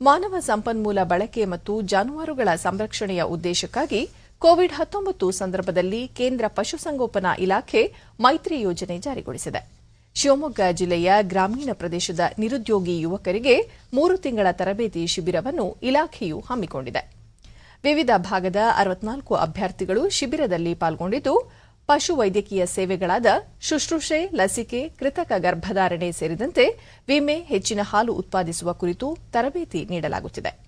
ಮಾನವ ಸಂಪನ್ಮೂಲ ಬಳಕೆ ಮತ್ತು ಜಾನುವಾರುಗಳ ಸಂರಕ್ಷಣೆಯ ಉದ್ದೇಶಕ್ಕಾಗಿ ಕೋವಿಡ್ ಹತ್ತೊಂಬತ್ತು ಸಂದರ್ಭದಲ್ಲಿ ಕೇಂದ್ರ ಪಶುಸಂಗೋಪನಾ ಇಲಾಖೆ ಮೈತ್ರಿ ಯೋಜನೆ ಜಾರಿಗೊಳಿಸಿದೆ. ಶಿವಮೊಗ್ಗ ಜಿಲ್ಲೆಯ ಗ್ರಾಮೀಣ ಪ್ರದೇಶದ ನಿರುದ್ಯೋಗಿ ಯುವಕರಿಗೆ ಮೂರು ತಿಂಗಳ ತರಬೇತಿ ಶಿಬಿರವನ್ನು ಇಲಾಖೆಯು ಹಮ್ಮಿಕೊಂಡಿದೆ. ವಿವಿಧ ಭಾಗದ ಅರವತ್ನಾಲ್ಕು ಅಭ್ಯರ್ಥಿಗಳು ಶಿಬಿರದಲ್ಲಿ ಪಾಲ್ಗೊಂಡಿದ್ದು ಪಶು ವೈದ್ಯಕೀಯ ಸೇವೆಗಳಾದ ಶುಶ್ರೂಷೆ, ಲಸಿಕೆ, ಕೃತಕ ಗರ್ಭಧಾರಣೆ ಸೇರಿದಂತೆ ವಿಮೆ ಹೆಚ್ಚಿನ ಹಾಲು ಉತ್ಪಾದಿಸುವ ಕುರಿತು ತರಬೇತಿ ನೀಡಲಾಗುತ್ತಿದೆ.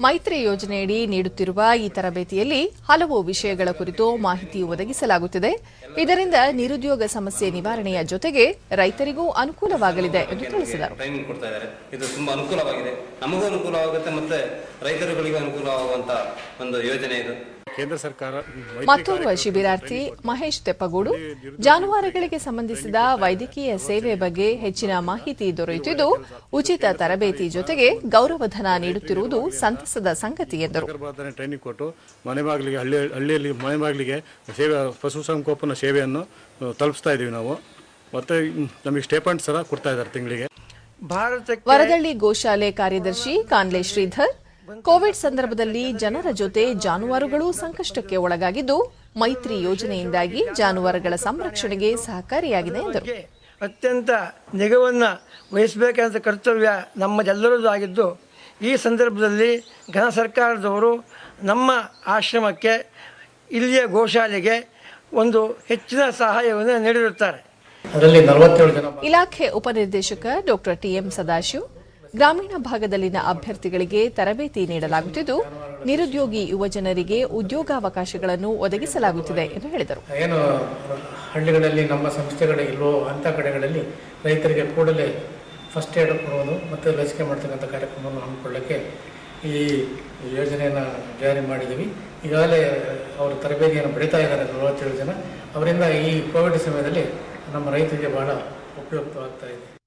ಮೈತ್ರಿ ಯೋಜನೆಯಡಿ ನೀಡುತ್ತಿರುವ ಈ ತರಬೇತಿಯಲ್ಲಿ ಹಲವು ವಿಷಯಗಳ ಕುರಿತು ಮಾಹಿತಿ ಒದಗಿಸಲಾಗುತ್ತಿದೆ. ಇದರಿಂದ ನಿರುದ್ಯೋಗ ಸಮಸ್ಯೆ ನಿವಾರಣೆಯ ಜೊತೆಗೆ ರೈತರಿಗೂ ಅನುಕೂಲವಾಗಲಿದೆ ಎಂದು ತಿಳಿಸಿದರು. ಇದು ತುಂಬಾ ಅನುಕೂಲವಾಗಿದೆ. ನಮಗೂ ಅನುಕೂಲವಾಗುತ್ತೆ ಮತ್ತೆ ಅನುಕೂಲವಾಗುವಂತ ಒಂದು ಯೋಜನೆ ಮತ್ತೋರ್ವ ಶಿಬಿರಾರ್ಥಿ ಮಹೇಶ್ ತೆಪ್ಪಗೂಡು ಜಾನುವಾರುಗಳಿಗೆ ಸಂಬಂಧಿಸಿದ ವೈದ್ಯಕೀಯ ಸೇವೆ ಬಗ್ಗೆ ಹೆಚ್ಚಿನ ಮಾಹಿತಿ ದೊರೆಯುತ್ತಿದ್ದು ಉಚಿತ ತರಬೇತಿ ಜೊತೆಗೆ ಗೌರವಧನ ನೀಡುತ್ತಿರುವುದು ಸಂತಸದ ಸಂಗತಿ ಎಂದರು. ಟ್ರೈನಿಂಗ್ ಕೊಟ್ಟು ಮನೆ ಬಾಗಿಲಿಗೆ ಹಳ್ಳಿ ಹಳ್ಳಿಯಲ್ಲಿ ಮನೆ ಬಾಗಿಲಿಗೆ ಸೇವೆ ಪಶುಸಂಗೋಪನಾ ಸೇವೆಯನ್ನು ತಲುಪಿಸ್ತಾ ಇದ್ದೀವಿ ನಾವು. ಮತ್ತೆ ನಮಗೆ ಸ್ಟೇಪಂಡ್ ಸಹ ಕೊಡ್ತಾ ಇದ್ದಾರೆ ತಿಂಗಳಿಗೆ. ಭಾರತಕ್ಕೆ ವರದಳ್ಳಿ ಗೋಶಾಲೆ ಕಾರ್ಯದರ್ಶಿ ಕಾನ್ಲೆ ಶ್ರೀಧರ್ ಕೋವಿಡ್ ಸಂದರ್ಭದಲ್ಲಿ ಜನರ ಜೊತೆ ಜಾನುವಾರುಗಳು ಸಂಕಷ್ಟಕ್ಕೆ ಒಳಗಾಗಿದ್ದು ಮೈತ್ರಿ ಯೋಜನೆಯಿಂದಾಗಿ ಜಾನುವಾರುಗಳ ಸಂರಕ್ಷಣೆಗೆ ಸಹಕಾರಿಯಾಗಿದೆ ಎಂದರು. ಅತ್ಯಂತ ನಿಗವನ್ನು ವಹಿಸಬೇಕಾದ ಕರ್ತವ್ಯ ನಮ್ಮದೆಲ್ಲರದ್ದು ಆಗಿದ್ದು ಈ ಸಂದರ್ಭದಲ್ಲಿ ಘನ ಸರ್ಕಾರದವರು ನಮ್ಮ ಆಶ್ರಮಕ್ಕೆ ಇಲ್ಲಿಯ ಗೋಶಾಲೆಗೆ ಒಂದು ಹೆಚ್ಚಿನ ಸಹಾಯವನ್ನು ನೀಡಿರುತ್ತಾರೆ. ಅದರಲ್ಲಿ ನಲವತ್ತೇಳು ಜನ ಇಲಾಖೆ ಉಪನಿರ್ದೇಶಕ ಡಾಕ್ಟರ್ ಟಿಎಂ ಸದಾಶಿವ್ ಗ್ರಾಮೀಣ ಭಾಗದಲ್ಲಿನ ಅಭ್ಯರ್ಥಿಗಳಿಗೆ ತರಬೇತಿ ನೀಡಲಾಗುತ್ತಿದ್ದು, ನಿರುದ್ಯೋಗಿ ಯುವಜನರಿಗೆ ಉದ್ಯೋಗಾವಕಾಶಗಳನ್ನು ಒದಗಿಸಲಾಗುತ್ತಿದೆ ಎಂದು ಹೇಳಿದರು. ಏನು ಹಳ್ಳಿಗಳಲ್ಲಿ ನಮ್ಮ ಸಂಸ್ಥೆಗಳು ಇಲ್ವೋ ಅಂಥ ಕಡೆಗಳಲ್ಲಿ ರೈತರಿಗೆ ಕೂಡಲೇ ಫಸ್ಟ್ ಏಡ್ ಕೊಡುವುದು ಮತ್ತು ಲಸಿಕೆ ಮಾಡ್ತಕ್ಕಂಥ ಕಾರ್ಯಕ್ರಮವನ್ನು ಹಮ್ಮಿಕೊಳ್ಳಕ್ಕೆ ಈ ಯೋಜನೆಯನ್ನು ಜಾರಿ ಮಾಡಿದ್ದೀವಿ. ಈಗಾಗಲೇ ಅವರು ತರಬೇತಿಯನ್ನು ಪಡಿತಾ ಇದ್ದಾರೆ ನಲವತ್ತೇಳು ಜನ. ಅವರಿಂದ ಈ ಕೋವಿಡ್ ಸಮಯದಲ್ಲಿ ನಮ್ಮ ರೈತರಿಗೆ ಬಹಳ ಉಪಯುಕ್ತವಾಗ್ತಾ ಇದೆ.